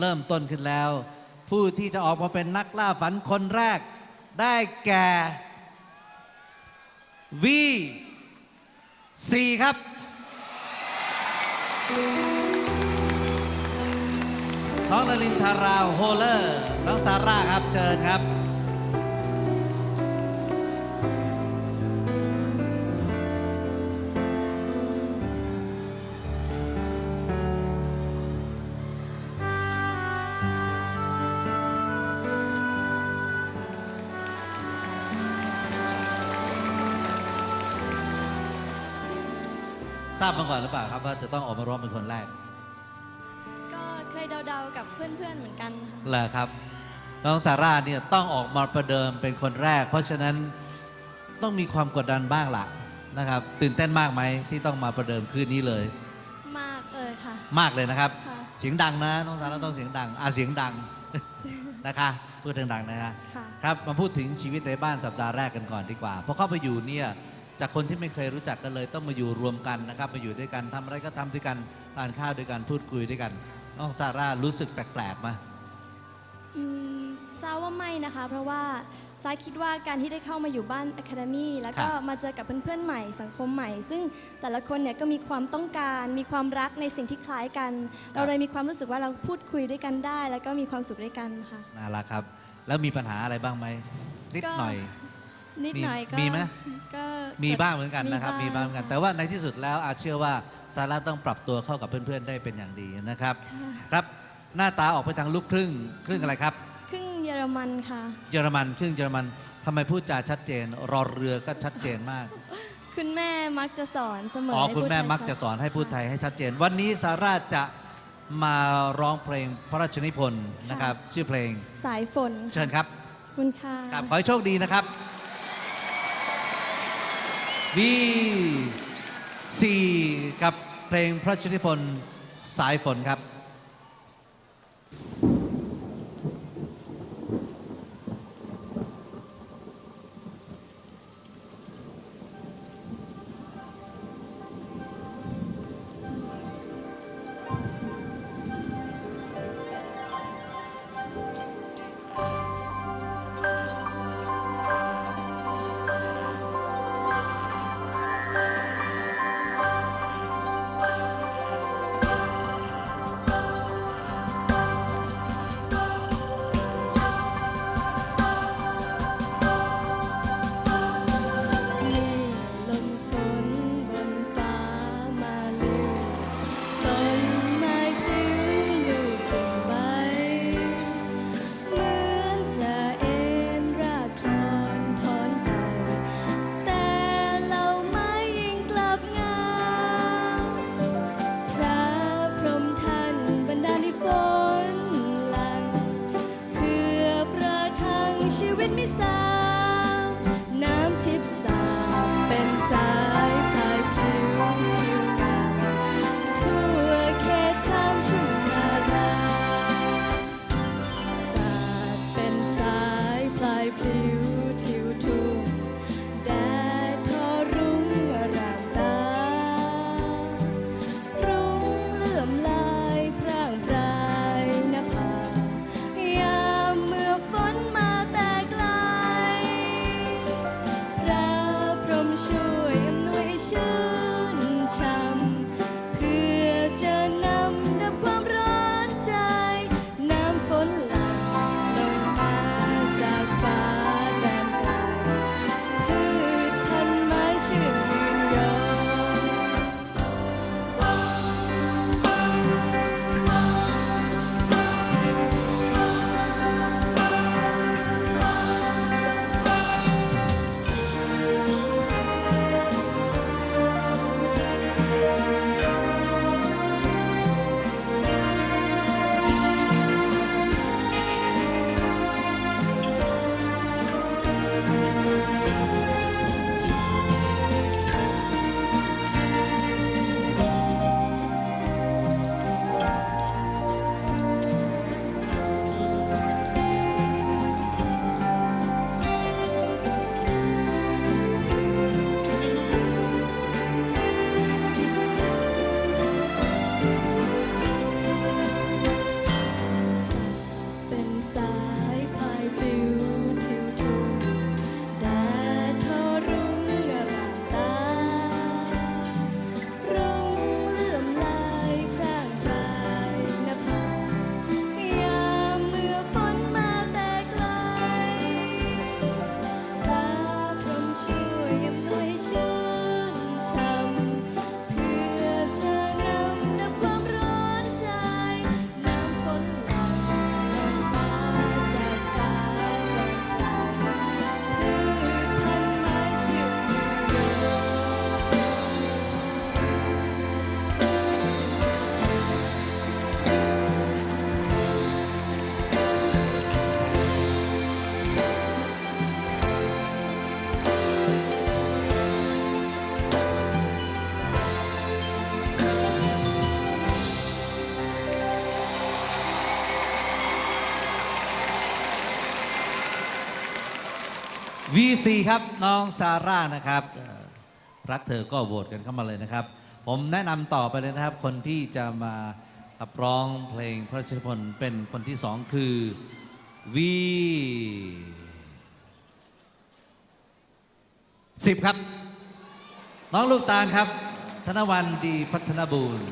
เริ่มต้นขึ้นแล้ว ผู้ที่จะออกมาเป็นนักล่าฝันคนแรก ได้แก่วีสี่ครับ น้องลลินทาราโฮเลอร์ น้องซาร่าครับ เชิญครับ ทราบมาก่อนหรือเปล่าครับว่าจะต้องออกมาร้องเป็นคนแรกก็เคยเดาๆกับเพื่อนๆเหมือนกันค่ะเหรอครับ น้องซาร่าเนี่ยต้องออกมาประเดิมเป็นคนแรก เพราะฉะนั้นต้องมีความกดดันบ้างล่ะนะครับ ตื่นเต้นมากไหมที่ต้องมาประเดิมคืนนี้เลย มากเลยค่ะ มากเลยนะครับ ค่ะ เสียงดังนะน้องซาร่าต้องเสียงดังอ่าเสียงดัง นะคะพูดดังๆนะคะ ค่ะ ครับมาพูดถึงชีวิตในบ้านสัปดาห์แรกกันก่อนดีกว่าพอเข้าไปอยู่เนี่ย จากคนที่ไม่เคยรู้จักกันเลย ต้องมาอยู่รวมกันนะครับ มาอยู่ด้วยกันทำอะไรก็ทำด้วยกันทานข้าวด้วยกันพูดคุยด้วยกัน น้องซาร่ารู้สึกแปลกๆไหมาอืมทราบว่าไม่นะคะ เพราะว่าซายคิดว่าการที่ได้เข้ามาอยู่บ้านอะคาเดมี่แล้วก็มาเจอกับเพื่อนๆใหม่สังคมใหม่ ซึ่งแต่ละคนเนี่ยก็มีความต้องการ มีความรักในสิ่งที่คล้ายกัน เราเลยมีความรู้สึกว่าเราพูดคุยด้วยกันได้ แล้วก็มีความสุขด้วยกันค่ะน่ารักครับ แล้วมีปัญหาอะไรบ้างไหมนิดก็หน่อย นิดหน่อยก็มีไหม ก็มีบ้างเหมือนกันนะครับ มีบ้างเหมือนกันค่ะแต่ว่าในที่สุดแล้วอาเชื่อว่าซาร่าต้องปรับตัวเข้ากับเพื่อนๆได้เป็นอย่างดีนะครับ ครับ หน้าตาออกไปทางลูกครึ่ง ครึ่งอะไรครับ ครึ่งเยอรมันค่ะ เยอรมันครึ่งเยอรมันทำไมพูดจาชัดเจน รอเรือก็ชัดเจนมาก คุณแม่มักจะสอนเสมออ๋อให้คุณพูดแม่ไทยมักจะสอนให้พูดไทยให้ชัดเจน วันนี้ซาร่าจะมาร้องเพลงพระราชนิพนธ์นะครับ ชื่อเพลงสายฝนเชิญครับขอบคุณค่ะครับขอให้โชคดีนะครับ วีสี่กับเพลงพระชนิพนธ์สายฝนครับ ทังชีวิต V4 ครับ น้องซาร่านะครับ รักเธอก็โหวตกันเข้ามาเลยนะครับ ผมแนะนำต่อไปเลยนะครับ คนที่จะมาขับร้องเพลงพระราชนพนธ์เป็นคนที่สองคือ V 10ครับ น้องลูกตาลครับ ธนวันดีพัฒนบูรณ์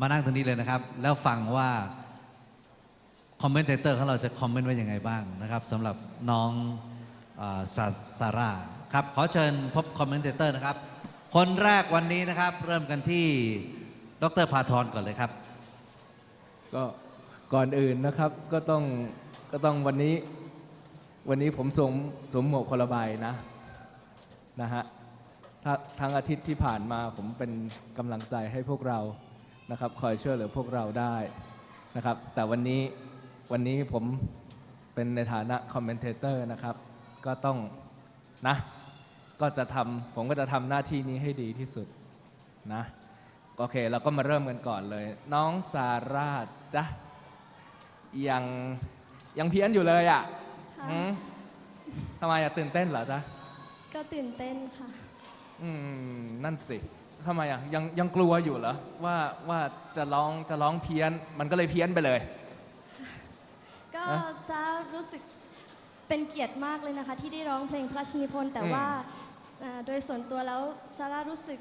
มานั่งตรงนี้เลยนะครับ แล้วฟังว่าคอมเมนเตอร์ของเราจะคอมเมนต์ว่ายังไงบ้างนะครับสำหรับน้องออซาซาร่าครับ ขอเชิญพบคอมเมนเตอร์นะครับ คนแรกวันนี้นะครับ เริ่มกันที่ดรพาทรก่อนเลยครับ ก็ก่อนอื่นนะครับก็ต้องก็ต้องวันนี้วันนี้ผมสวมสวมหมวกคนละใบนะนะฮะทั้งอาทิตย์ที่ผ่านมาผมเป็นกำลังใจให้พวกเรา นะครับคอยช่วยเหลือพวกเราได้นะครับแต่วันนี้วันนี้ผมเป็นในฐานะคอมเมนเทเตอร์นะครับ ก็ต้องนะก็จะทำผมก็จะทำหน้าที่นี้ให้ดีที่สุดนะโอเคเราก็มาเริ่มกันก่อนเลย น้องซาร่าจ๊ะยังยังเพี้ยนอยู่เลยอะค่ะหืมทำไมอะตื่นเต้นเหรอจ๊ะก็ตื่นเต้นค่ะ อืมนั่นสิ ทำไมอะยังยังกลัวอยู่เหรอว่าว่าจะร้องจะร้องเพี้ยนมันก็เลยเพี้ยนไปเลย ก็ฮะจะรู้สึกเป็นเกียรติมากเลยนะคะ ที่ได้ร้องเพลงพระราชนิพนธ์แต่อืม ว่าอ่าโดยส่วนตัวแล้วซาร่ารู้สึก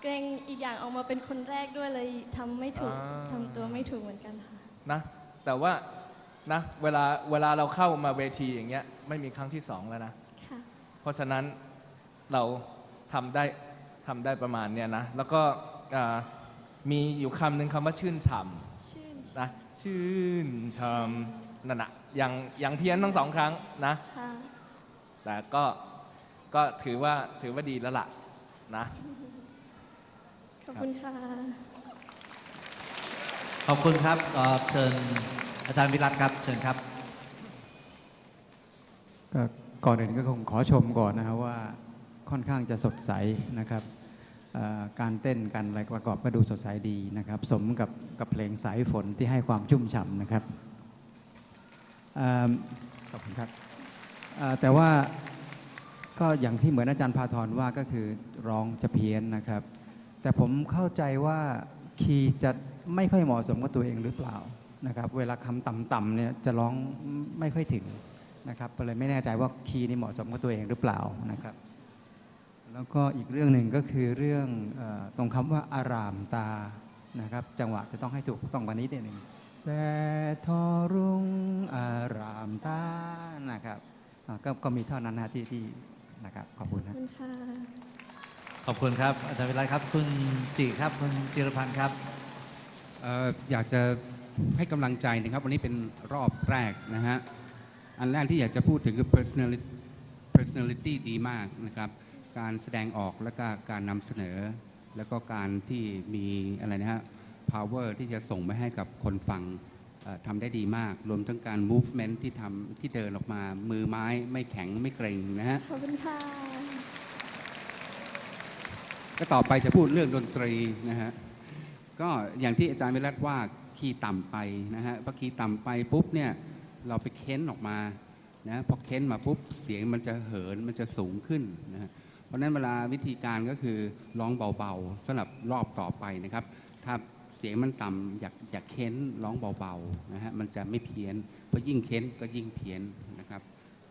เกรงอีกอย่างออกมาเป็นคนแรกด้วยเลยทำไม่ถูกทำตัวไม่ถูกเหมือนกันค่ะ นะแต่ว่านะเวลาเวลาเราเข้ามาเวทีอย่างเงี้ยไม่มีครั้งที่สองแล้วนะ ค่ะ เพราะฉะนั้นเราทำได้ ทำได้ประมาณเนี้ยนะ แล้วก็อ่ามีอยู่คำหนึ่งคำว่าชื่นฉ่ำชื่นนะ ชื่นชมนั่นนะยังยังเพี้ยนทั้งสองครั้งนะ ค่ะ แต่ก็ก็ถือว่าถือว่าดีแล้วล่ะนะ ขอบคุณค่ะ ขอบคุณครับเอ่อเชิญอาจารย์วิรัตครับ เชิญครับ ก็ก่อนอื่นก็คงขอชมก่อนนะครับว่าค่อนข้างจะสดใสนะครับเอ่อ การเต้นการอะไรประกอบก็ดูสดใสดีนะครับ สมกับกับเพลงสายฝนที่ให้ความชุ่มฉ่ำนะครับขอบคุณครับแต่ว่าก็อย่างที่เหมือนอาจารย์พาทรว่าก็คือร้องจะเพี้ยนนะครับ แต่ผมเข้าใจว่าคีย์จะไม่ค่อยเหมาะสมกับตัวเองหรือเปล่านะครับ เวลาคำต่ำๆเนี่ยจะร้องไม่ค่อยถึงนะครับก็เลยไม่แน่ใจว่าคีย์นี่เหมาะสมกับตัวเองหรือเปล่านะครับ แล้วก็อีกเรื่องหนึ่งก็คือเรื่องเออตรงคำว่าอารามตานะครับ จังหวะจะต้องให้ถูกต้องกว่านี้นิดหนึ่งแต่ทอรุงอารามตานะครับอ่าก็ก็มีเท่านั้นนะที่ที่นะครับขอบคุณขอบนะคุณค่ะขอบคุณครับอาจารย์วิรัตครับคุณจิครับคุณจิรพันธ์ครับเอ่ออยากจะให้กำลังใจนะครับ วันนี้เป็นรอบแรกนะฮะอันแรกที่อยากจะพูดถึงคือ personality personality ดีมากนะครับ การแสดงออกและก็การนำเสนอ แล้วก็การที่มีอะไรนะฮะ power ที่จะส่งไปให้กับคนฟังเอ่อทำได้ดีมาก รวมทั้งการ movement ที่ทำที่เดินออกมา มือไม้ไม่แข็งไม่เกร็งนะฮะ ขอบคุณค่ะ ก็ต่อไปจะพูดเรื่องดนตรีนะฮะ ก็อย่างที่อาจารย์วิรัตว่าคีย์ต่ำไปนะฮะพอคีย์ต่ำไปปุ๊บเนี่ยเราไปเค้นออกมานะพอเค้นมาปุ๊บเสียงมันจะเหินมันจะสูงขึ้นนะฮะ เพราะฉะนั้นเวลาวิธีการก็คือร้องเบาๆสำหรับรอบต่อไปนะครับ ถ้าเสียงมันต่ำอยากอยากเค้นร้องเบาๆนะฮะมันจะไม่เพี้ยนเพราะยิ่งเค้นก็ยิ่งเพี้ยนนะครับ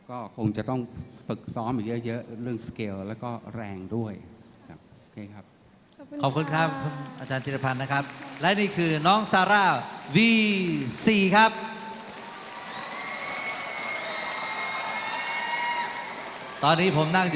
ก็คงจะต้องฝึกซ้อมอีกเยอะๆเรื่องสเกลแล้วก็แรงด้วยครับโอเคครับขอบคุณครับคุณอาจารย์จิรพันธ์นะครับ และนี่คือน้องซาร่า V4 ครับตอนนี้ผมนั่งอยู่